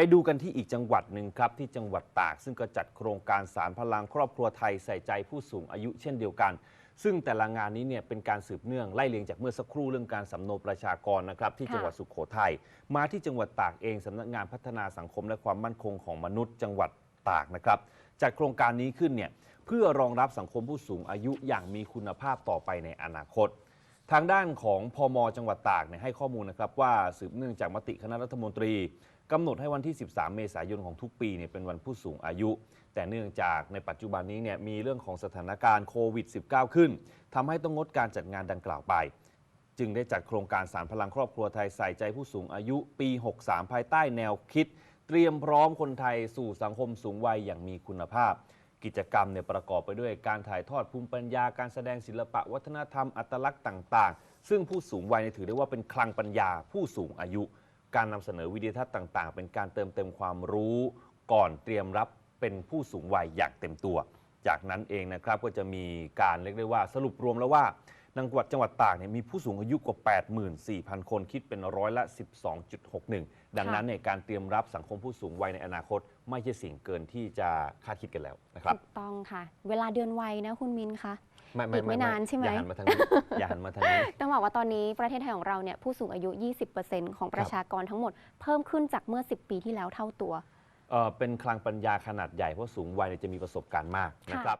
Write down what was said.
ไปดูกันที่อีกจังหวัดหนึ่งครับ ที่จังหวัดตาก ซึ่งก็จัดโครงการสารพลังครอบครัวไทยใส่ใจผู้สูงอายุเช่นเดียวกัน ซึ่งแต่ละงานนี้เนี่ยเป็นการสืบเนื่องไล่เลียงจากเมื่อสักครู่เรื่องการสำนวนประชากรนะครับที่ค่ะจังหวัดสุโขทัยมาที่จังหวัดตากเองสำนักงานพัฒนาสังคมและความมั่นคงของมนุษย์ จังหวัดตากนะครับจัดโครงการนี้ขึ้นเนี่ยเพื่อรองรับสังคมผู้สูงอายุอย่างมีคุณภาพต่อไปในอนาคต ทางด้านของพมจังหวัดตากเนี่ยให้ข้อมูลนะครับว่าสืบเนื่องจากมติคณะรัฐมนตรีกำหนดให้วันที่ 13 เมษายนของทุกปีเนี่ยเป็นวันผู้สูงอายุ แต่เนื่องจากในปัจจุบันนี้เนี่ยมีเรื่องของสถานการณ์โควิด -19 ขึ้นทำให้ต้องงดการจัดงานดังกล่าวไป จึงได้จัดโครงการสารพลังครอบครัวไทยใส่ใจผู้สูงอายุปี 63 ภายใต้แนวคิด เตรียมพร้อมคนไทยสู่สังคมสูงวัยอย่างมีคุณภาพ กิจกรรมเนี่ยประกอบไปด้วยการถ่ายทอดภูมิปัญญา การแสดงศิลปะ วัฒนธรรมอัตลักษณ์ต่าง ๆ ซึ่งผู้สูงวัยเนี่ยถือได้ว่าเป็นคลังปัญญา ผู้สูงอายุ การนำเสนอวิดีทัศน์ต่าง ๆ เป็นการเติมเต็มความรู้ ก่อนเตรียมรับเป็นผู้สูงวัยอย่างเต็มตัว จากนั้นเองนะครับก็จะมีการเรียกได้ว่าสรุปรวมแล้วว่า จังหวัดจังหวัดตากเนี่ยมีผู้สูงอายุกว่า 84,000 คนคิดเป็นร้อยละ 12.61 ดังนั้นเนี่ยการเตรียมรับสังคมผู้สูงวัยในอนาคต ไม่ใช่สิ่งเกินที่จะคาดคิดกันแล้วนะครับถูกต้องค่ะ เวลาเดือนไวนะคุณมินคะไม่อีกไม่นานใช่ไหมอย่าหันมาทางนี้อย่าหันมาทางนี้ต้องบอกว่าตอนนี้ประเทศไทยของเราเนี่ยผู้สูงอายุ 20%ของประชากรทั้งหมดเพิ่มขึ้นจากเมื่อ 10 ปีที่แล้วเท่าตัวเอ่อเป็นคลังปัญญาขนาดใหญ่เพราะสูงวัยเนี่ยจะมีประสบการณ์มากนะครับ